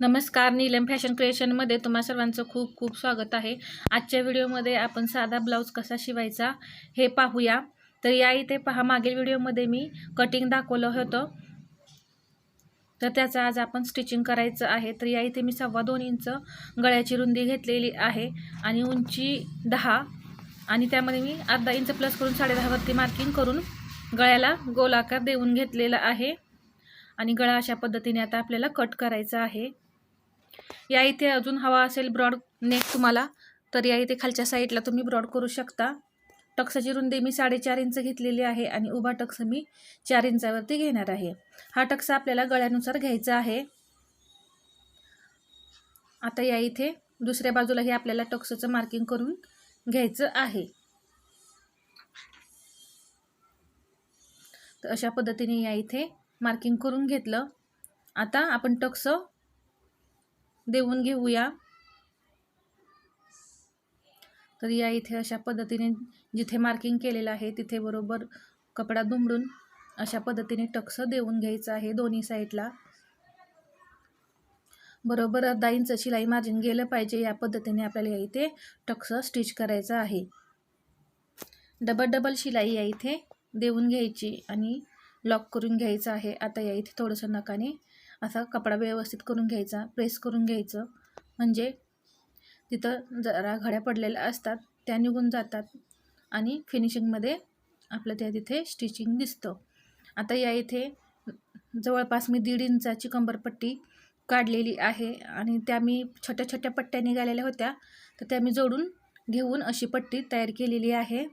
नमस्कार नीलम फॅशन क्रिएशनमध्ये तुम्हा सर्वांचं खूप खूप स्वागत आहे. आजच्या व्हिडिओमध्ये आपण साधा ब्लाऊज कसा शिवायचा हे पाहूया. तर या इथे पहा मागील व्हिडिओमध्ये मी कटिंग दाखवलं होतं. तर त्याचं आज आपण स्टिचिंग करायचं आहे. तर या इथे मी सव्वा दोन इंच गळ्याची रुंदी घेतलेली आहे आणि उंची दहा आणि त्यामध्ये मी अर्धा इंच प्लस करून साडेदहावरती मार्किंग करून गळ्याला गोलाकार देऊन घेतलेला आहे. आणि गळा अशा पद्धतीने आता आपल्याला कट करायचा आहे. या इथे अजून हवा असेल ब्रॉड नेक तुम्हाला तर या इथे खालच्या साईडला तुम्ही ब्रॉड करू शकता. टक्साची रुंदी मी साडेचार इंच घेतलेली आहे आणि उभा टक्स मी चार इंचावरती घेणार आहे. हा टक्स आपल्याला गळ्यानुसार घ्यायचा आहे. आता या इथे दुसऱ्या बाजूलाही आपल्याला टक्सचं मार्किंग करून घ्यायचं आहे. तर अशा पद्धतीने या इथे मार्किंग करून घेतलं. आता आपण टक्स देऊन घेऊया. तर या इथे अशा पद्धतीने जिथे मार्किंग केलेलं आहे तिथे बरोबर कपडा दुमडून अशा पद्धतीने टक्स देऊन घ्यायचं आहे दोन्ही साईडला बरोबर अर्धा इंच शिलाई मार्जिन गेलं पाहिजे या पद्धतीने आपल्याला या इथे टक्स स्टिच करायचं आहे. डबल डबल शिलाई या इथे देऊन घ्यायची आणि लॉक करून घ्यायचं आहे. आता या इथे थोडंसं नकाने असा कपडा व्यवस्थित करून घ्यायचा प्रेस करून घ्यायचं. म्हणजे तिथं जरा घड्या पडलेल्या असतात त्या निघून जातात आणि फिनिशिंगमध्ये आपलं त्या तिथे स्टिचिंग दिसतं. आता या इथे जवळपास मी दीड इंचाची कंबरपट्टी काढलेली आहे आणि त्या मी छोट्या छोट्या पट्ट्या निघालेल्या होत्या. तर त्या मी जोडून घेऊन अशी पट्टी तयार केलेली आहे.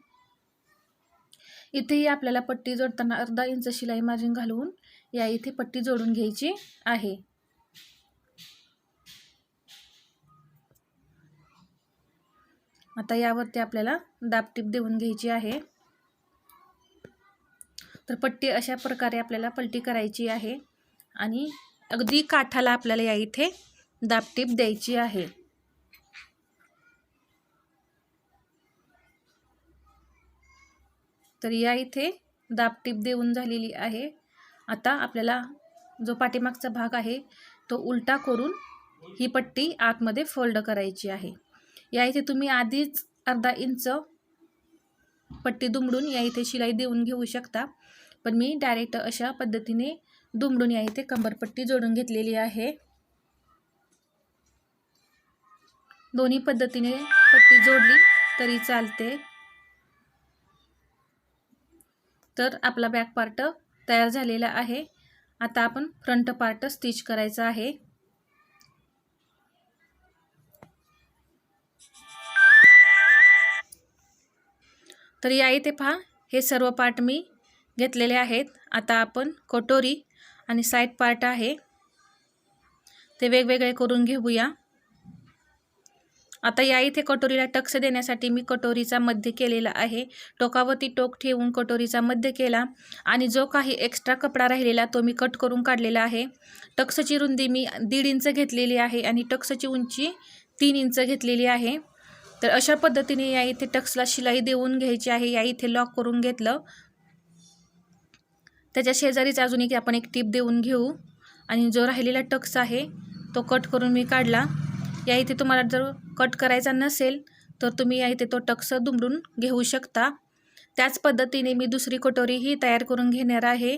इथेही आपल्याला पट्टी जोडताना अर्धा इंच शिलाई मार्जिन घालवून या इथे पट्टी जोडून घ्यायची आहे. आता यावरती आपल्याला दाबटीप देऊन घ्यायची आहे. तर पट्टी अशा प्रकारे आपल्याला पलटी करायची आहे आणि अगदी काठाला आपल्याला या इथे दाबटीप द्यायची आहे. तर या इथे दाबटीप देऊन झालेली आहे. आता आपल्याला जो पाठीमागचा भाग आहे तो उलटा करून ही पट्टी आतमध्ये फोल्ड करायची आहे. या इथे तुम्ही आधीच अर्धा इंच पट्टी दुमडून या इथे शिलाई देऊन घेऊ शकता. पण मी डायरेक्ट अशा पद्धतीने दुमडून या इथे कंबरपट्टी जोडून घेतलेली आहे. दोन्ही पद्धतीने पट्टी जोडली तरी चालते. तर आपला बॅक पार्ट तयार झालेला आहे. आता आपण फ्रंट पार्ट स्टिच करायचा आहे. तर या इथे पहा हे सर्व पार्ट मी घेतलेले आहेत. आता आपण कटोरी आणि साईड पार्ट आहे. ते वेगवेगळे करून घेऊया. आता या इथे कटोरीला टक्स देण्यासाठी मी कटोरीचा मध्य केलेला आहे. टोकावरती टोक ठेवून कटोरीचा मध्य केला. आणि जो काही एक्स्ट्रा कपडा राहिलेला तो मी कट करून काढलेला आहे. टक्सची रुंदी मी दीड इंच घेतलेली आहे आणि टक्सची उंची तीन इंच घेतलेली आहे. तर अशा पद्धतीने या इथे टक्सला शिलाई देऊन घ्यायची आहे. या इथे लॉक करून घेतलं. त्याच्या शेजारीच अजून एक आपण एक टीप देऊन घेऊ. आणि जो राहिलेला टक्स आहे तो कट करून मी काढला. या इथे तुम्हाला जर कट करायचा नसेल तर तुम्ही या इथे तो टक्स दुमडून घेऊ शकता. त्याच पद्धतीने मी दुसरी कटोरीही तयार करून घेणार आहे.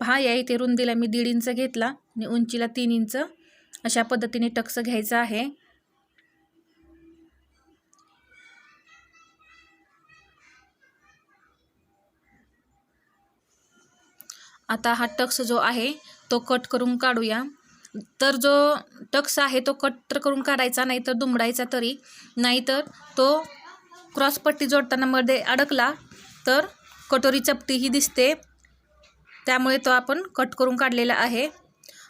पहा या इथे रुंदीला मी दीड इंच घेतला आणि उंचीला तीन इंच अशा पद्धतीने टक्स घ्यायचा आहे. आता हा टक्स जो आहे तो कट करून काढूया. तर जो टक्स आहे तो कट तर करून काढायचा नाही तर दुमडायचा तरी. नाहीतर तो क्रॉसपट्टी जोडताना मध्ये अडकला तर कटोरी चपटीही दिसते. त्यामुळे तो आपण कट करून काढलेला आहे.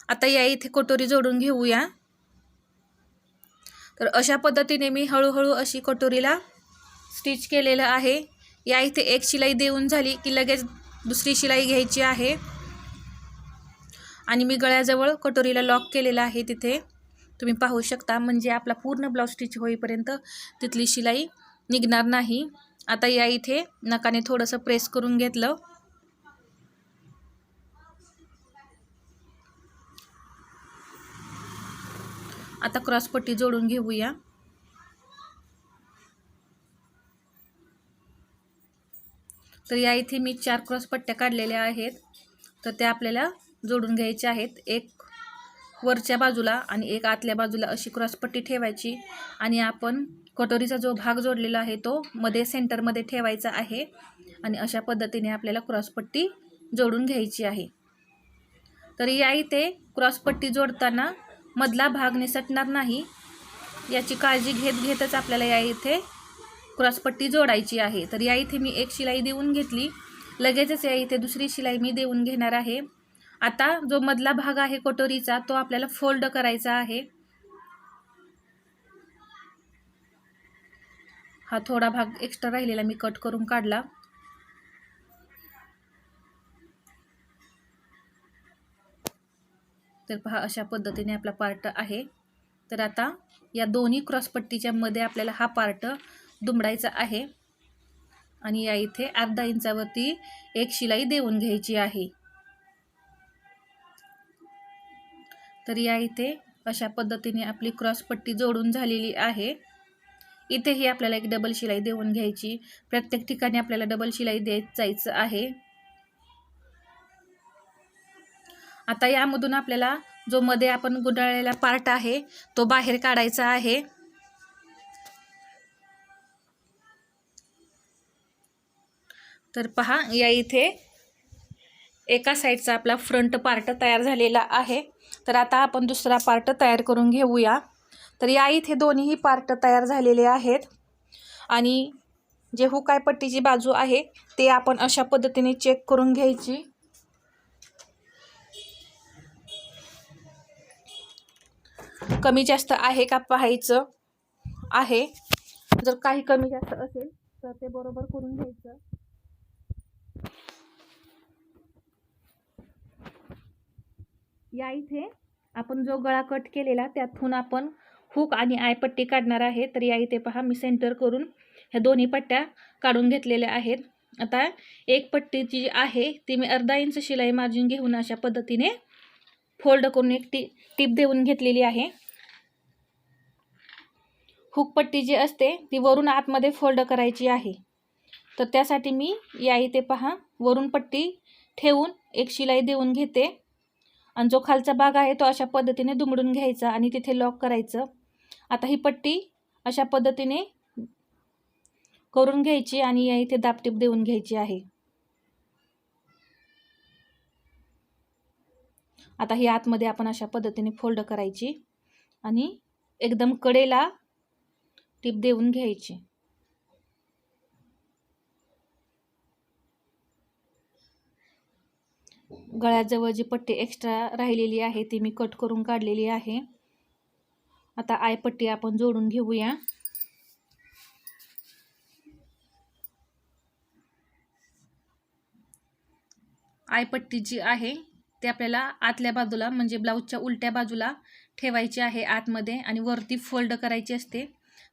आता या इथे कटोरी जोडून घेऊया. तर अशा पद्धतीने मी हळूहळू अशी कटोरीला स्टिच केलेलं आहे. या इथे एक शिलाई देऊन झाली की लगेच दुसरी शिलाई घ्यायची आहे. आणि मी गळ्याजवळ कटोरीला लॉक केलेला आहे तिथे. तुम्ही पाहू शकता म्हणजे आपला पूर्ण ब्लाऊज स्टिच होईपर्यंत तिथली शिलाई निघणार नाही. आता या इथे नकाने थोडंसं प्रेस करून घेतलं. आता क्रॉसपट्टी जोडून घेऊया. तर या इथे मी चार क्रॉसपट्ट्या काढलेल्या आहेत. तर त्या आपल्याला जोडून घ्यायचे आहेत. एक वरच्या बाजूला आणि एक आतल्या बाजूला अशी क्रॉसपट्टी ठेवायची आणि आपण कटोरीचा जो भाग जोडलेला आहे तो मध्ये सेंटरमध्ये ठेवायचा आहे आणि अशा पद्धतीने आपल्याला क्रॉसपट्टी जोडून घ्यायची आहे. तर या इथे क्रॉसपट्टी जोडताना मधला भाग निसटणार नाही. याची काळजी घेत घेतच आपल्याला या इथे क्रॉसपट्टी जोडायची आहे. तर या इथे मी एक शिलाई देऊन घेतली. लगेचच या इथे दुसरी शिलाई मी देऊन घेणार आहे. आता जो मधला भाग आहे कटोरीचा तो आपल्याला फोल्ड करायचा आहे. हा थोडा भाग एक्स्ट्रा राहिलेला मी कट करून काढला. तर पहा अशा पद्धतीने आपला पार्ट आहे. तर आता या दोन्ही क्रॉसपट्टीच्या मध्ये आपल्याला हा पार्ट दुमडायचा आहे. आणि या इथे अर्धा इंचावरती एक शिलाई देऊन घ्यायची आहे. तर या इथे अशा पद्धतीने आपली क्रॉसपट्टी जोडून झालेली आहे. इथेही आपल्याला एक डबल शिलाई देऊन घ्यायची. प्रत्येक ठिकाणी आपल्याला डबल शिलाई देत जायचं आहे. आता यामधून आपल्याला जो मध्ये आपण गुंडाळलेला पार्ट आहे तो बाहेर काढायचा आहे. तर पहा या इथे एका साईडचा आपला फ्रंट पार्ट तयार झालेला आहे. तर आता आपण दुसरा पार्ट तयार करून घेऊया. तर या इथे दोन्हीही पार्ट तयार झालेले आहेत. आणि जे हुकाय पट्टीची बाजू आहे ते आपण अशा पद्धतीने चेक करून घ्यायची. कमी जास्त आहे का पाहायचं आहे. जर काही कमी जास्त असेल तर ते बरोबर करून घ्यायचं. या इथे आपण जो गळा कट केलेला त्यातून आपण हुक आणि आयपट्टी काढणार आहे तर या इथे पहा मी सेंटर करून ह्या दोन्ही पट्ट्या काढून घेतलेल्या आहेत. आता एक पट्टीची जी आहे ती मी अर्धा इंच शिलाई मार्जिन घेऊन अशा पद्धतीने फोल्ड करून एक टी टीप देऊन घेतलेली आहे. हुकपट्टी जी असते ती वरून आतमध्ये फोल्ड करायची आहे. तर त्यासाठी मी या इथे पहा वरून पट्टी ठेवून एक शिलाई देऊन घेते. आणि जो खालचा भाग आहे तो अशा पद्धतीने दुमडून घ्यायचा आणि तिथे लॉक करायचं. आता ही पट्टी अशा पद्धतीने करून घ्यायची आणि या इथे दापटीप देऊन घ्यायची आहे. आता ही आतमध्ये आपण अशा पद्धतीने फोल्ड करायची आणि एकदम कडेला टीप देऊन घ्यायची. गळ्याजवळ जी पट्टी एक्स्ट्रा राहिलेली आहे ती मी कट करून काढलेली आहे. आता आयपट्टी आपण जोडून घेऊया. आयपट्टी जी आहे ती आपल्याला आतल्या बाजूला म्हणजे ब्लाऊजच्या उलट्या बाजूला ठेवायची आहे आतमध्ये आणि वरती फोल्ड करायची असते.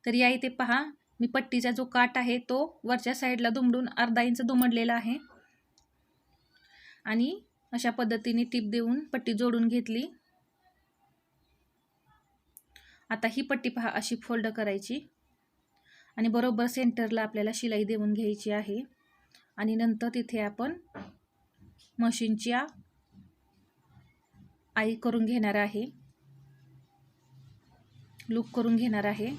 तर या इथे पहा मी पट्टीचा जो काट आहे तो वरच्या साईडला दुमडून अर्धा इंच दुमडलेला आहे. आणि अशा पद्धतीने टीप देऊन पट्टी जोडून घेतली. आता ही पट्टी पहा अशी फोल्ड करायची. आणि बरोबर सेंटरला आपल्याला शिलाई देऊन घ्यायची आहे. आणि नंतर तिथे आपण मशीनच्या आई करून घेणार आहे. लूक करून घेणार आहे.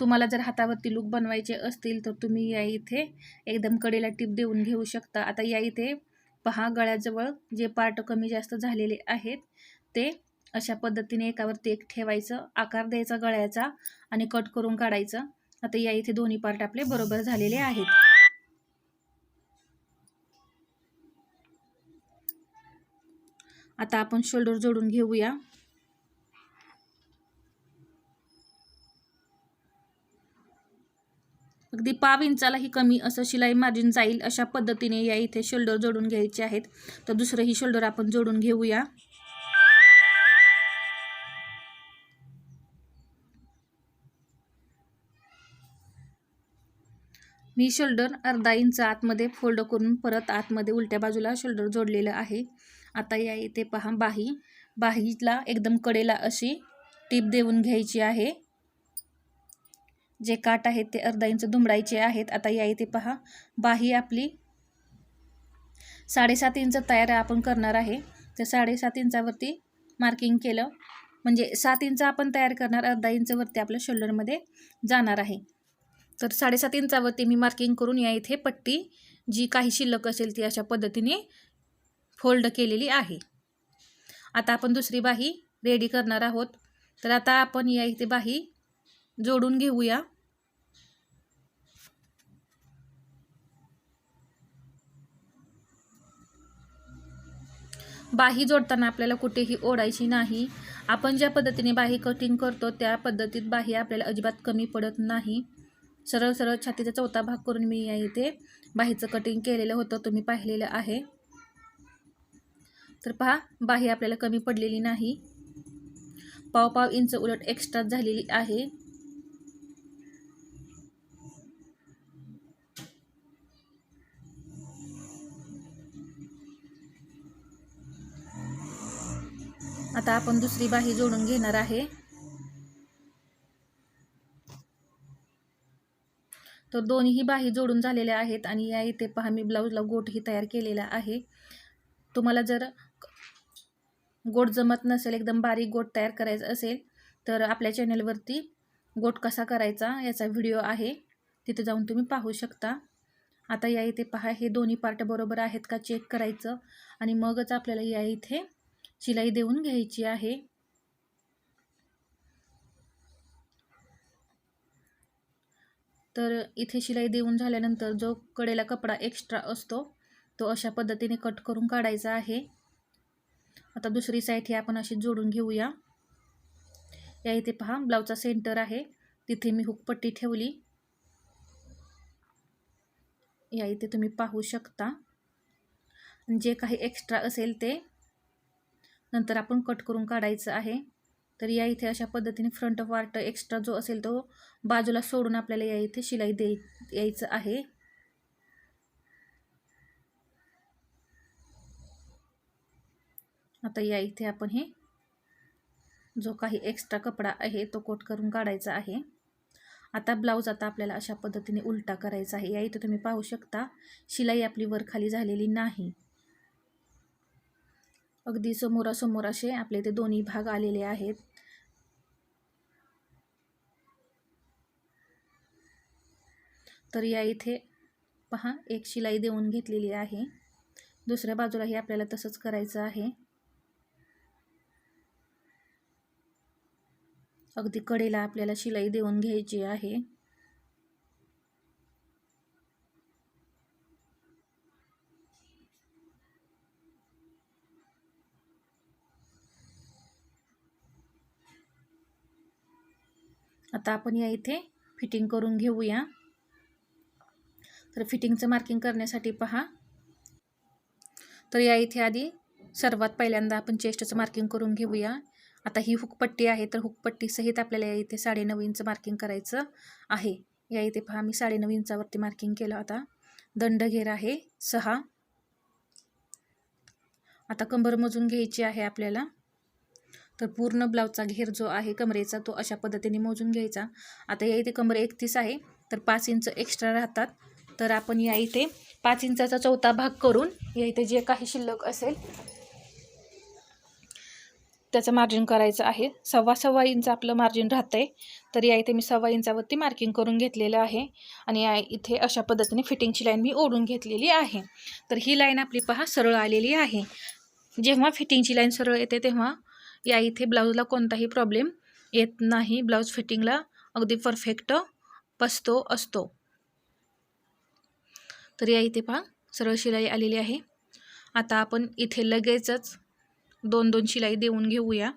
तुम्हाला जर हातावरती लूक बनवायचे असतील तर तुम्ही या इथे एकदम कडेला टीप देऊन घेऊ शकता. आता या इथे पहा गळ्याजवळ जे पार्ट कमी जास्त झालेले आहेत ते अशा पद्धतीने एकावरती एक ठेवायचं आकार द्यायचा गळ्याचा आणि कट करून काढायचं. आता या इथे दोन्ही पार्ट आपले बरोबर झालेले आहेत. आता आपण शोल्डर जोडून घेऊया. अगदी पाव इंचालाही कमी असं शिलाई मार्जिन जाईल अशा पद्धतीने या इथे शोल्डर जोडून घ्यायचे आहेत. तर दुसरंही शोल्डर आपण जोडून घेऊया. मी शोल्डर अर्धा इंच आतमध्ये फोल्ड करून परत आतमध्ये उलट्या बाजूला शोल्डर जोडलेलं आहे. आता या इथे पहा बाही. बाहीला एकदम कडेला अशी टीप देऊन घ्यायची आहे. जे काट आहेत ते अर्धा इंच दुमडायचे आहेत. आता या इथे पहा. बाही आपली साडेसात इंच तयार आपण करणार आहे. तर साडेसात इंचावरती मार्किंग केलं. म्हणजे सात इंच आपण तयार करणार अर्धा इंचवरती आपल्या शोल्डरमध्ये जाणार आहे. तर साडेसात इंचावरती मी मार्किंग करून या इथे पट्टी जी काही शिल्लक असेल ती अशा पद्धतीने फोल्ड केलेली आहे. आता आपण दुसरी बाही रेडी करणार आहोत. तर आता आपण या इथे बाही जोडून घेऊया. बाही जोडताना आपल्याला कुठेही ओढायची नाही. आपण ज्या पद्धतीने बाही कटिंग करतो त्या पद्धतीत बाही आपल्याला अजिबात कमी पडत नाही. सरळ सरळ छातीचा चौथा भाग करून मी या इथे बाहीचं कटिंग केलेलं होतं तुम्ही पाहिलेलं आहे. तर पहा बाही आपल्याला कमी पडलेली नाही. पाव पाव इंच उलट एक्स्ट्रा झालेली आहे. आता आपण दुसरी बाही जोडून घेणार आहे. तर दोन्ही बाही जोडून झालेल्या आहेत आणि या इथे पहा मी ब्लाऊजला गोटही तयार केलेला आहे. तुम्हाला जर गोट जमत नसेल एकदम बारीक गोट तयार करायचं असेल तर आपल्या चॅनलवरती गोट कसा करायचा याचा व्हिडिओ आहे. तिथे जाऊन तुम्ही पाहू शकता. आता या इथे पहा हे दोन्ही पार्ट बरोबर आहेत का? चेक करायचं. आणि मगच आपल्याला या इथे शिलाई देऊन घ्यायची आहे. तर इथे शिलाई देऊन झाल्यानंतर जो कडेला कपडा एक्स्ट्रा असतो तो अशा पद्धतीने कट करून काढायचा आहे. आता दुसरी साईड ही आपण अशी जोडून घेऊया. या इथे पहा ब्लाऊजचा सेंटर आहे. तिथे मी हुकपट्टी ठेवली. या इथे तुम्ही पाहू शकता. जे काही एक्स्ट्रा असेल ते नंतर आपण कट करून काढायचं आहे. तर या इथे अशा पद्धतीने फ्रंट पार्ट एक्स्ट्रा जो असेल तो बाजूला सोडून आपल्याला या इथे शिलाई दे यायचं आहे. आता या इथे आपण हे जो काही एक्स्ट्रा कपडा आहे तो कोट करून काढायचा आहे. आता ब्लाऊज आता आपल्याला अशा पद्धतीने उलटा करायचा आहे. या इथे तुम्ही पाहू शकता शिलाई आपली वरखाली झालेली नाही. अगदी समोरासमोर असे आपले ते दोन्ही भाग आलेले आहेत. तर या इथे पहा एक शिलाई देऊन घेतलेली आहे. दुसऱ्या बाजूलाही आपल्याला तसंच करायचं आहे. अगदी कडेला आपल्याला शिलाई देऊन घ्यायची आहे. आता आपण या इथे फिटिंग करून घेऊया. तर फिटिंगचं मार्किंग करण्यासाठी पहा. तर या इथे आधी सर्वात पहिल्यांदा आपण चेस्टचं मार्किंग करून घेऊया. आता ही हुकपट्टी आहे तर हुकपट्टीसहित आपल्याला या इथे साडेनऊ इंच मार्किंग करायचं आहे. या इथे पहा मी साडेनऊ इंचावरती मार्किंग केलं आता. दंड घेर आहे सहा. आता कंबर मोजून घ्यायची आहे आपल्याला. तर पूर्ण ब्लाऊजचा घेर जो आहे कमरेचा तो अशा पद्धतीने मोजून घ्यायचा. आता या इथे कमरे एकतीस आहे तर पाच इंच एक्स्ट्रा राहतात. तर आपण या इथे पाच इंचाचा चौथा भाग करून या इथे जे काही शिल्लक असेल त्याचं मार्जिन करायचं आहे. सव्वा सव्वा इंच आपलं मार्जिन राहतं आहे तर या इथे मी सव्वा इंचावरती मार्किंग करून घेतलेलं आहे. आणि या इथे अशा पद्धतीने फिटिंगची लाईन मी ओढून घेतलेली आहे. तर ही लाईन आपली पहा सरळ आलेली आहे. जेव्हा फिटिंगची लाईन सरळ येते तेव्हा या इथे ब्लाऊजला कोणताही प्रॉब्लेम येत नाही. ब्लाऊज फिटिंगला अगदी परफेक्ट बसतो असतो. तर या इथे पहा सरळ शिलाई आलेली आहे. आता आपण इथे लगेचच दोन दोन शिलाई देऊन घेऊया.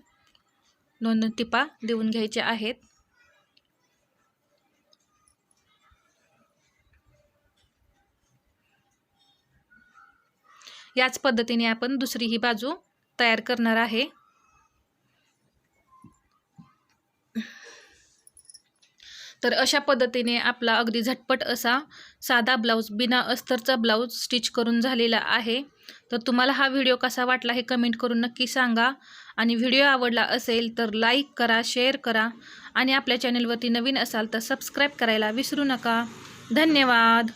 दोन दोन टिपा देऊन घ्यायच्या आहेत. याच पद्धतीने आपण दुसरी ही बाजू तयार करणार आहे. तर अशा पद्धतीने आपला अगदी झटपट असा साधा ब्लाऊज बिना अस्तरचा ब्लाऊज स्टिच करून झालेला आहे. तर तुम्हाला हा व्हिडिओ कसा वाटला हे कमेंट करून नक्की सांगा. आणि व्हिडिओ आवडला असेल तर लाईक करा शेअर करा. आणि आपल्या चॅनलवरती नवीन असाल तर सबस्क्राईब करायला विसरू नका. धन्यवाद!